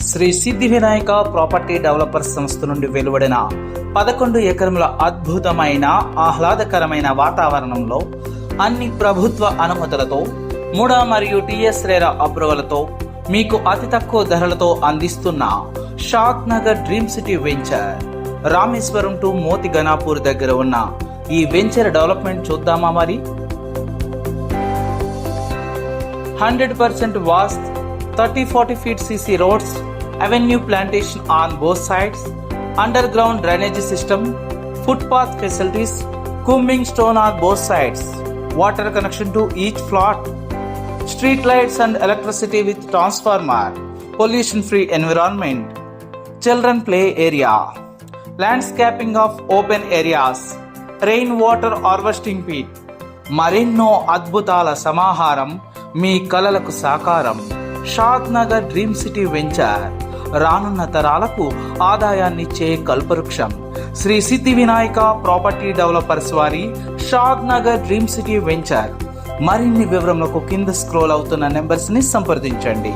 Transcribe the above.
శ్రీ సిద్ధి Vinayaka property developers సంస్థ నుండి వెలువడిన పదకొండు ఎకరముల అద్భుతమైన ఆహ్లాదకరమైన వాతావరణంలో అన్ని ప్రభుత్వ అనుమతులతో మూడ మరియు టిఎస్ రేరా అప్రూవలతో మీకు అతి తక్కువ ధరలతో అందిస్తున్న Shadnagar dream city venture. Rameshwaram to Moti Ganapur దగ్గర ఉన్న ఈ వెంచర్ డెవలప్మెంట్ చూద్దామా మరి? Hundred percent vastu thirty forty feet CC roads avenue plantation on both sides underground drainage system footpath facilities curbing stone on both sides water connection to each flat street lights and electricity with transformer pollution free environment children play area landscaping of open areas rain water harvesting pit మరెన్నో అద్భుతాల సమాహారం మీ కలలకు సాకారం. Shadnagar dream city venture. రానున్న తరాలకు ఆదాయాన్నిచ్చే కల్పవృక్షం. శ్రీ సిద్ధి Vinayaka property developers వారి షాద్ Nagar dream city venture. మరిన్ని వివరములకు కింద స్క్రోల్ అవుతున్న నెంబర్స్ని సంప్రదించండి.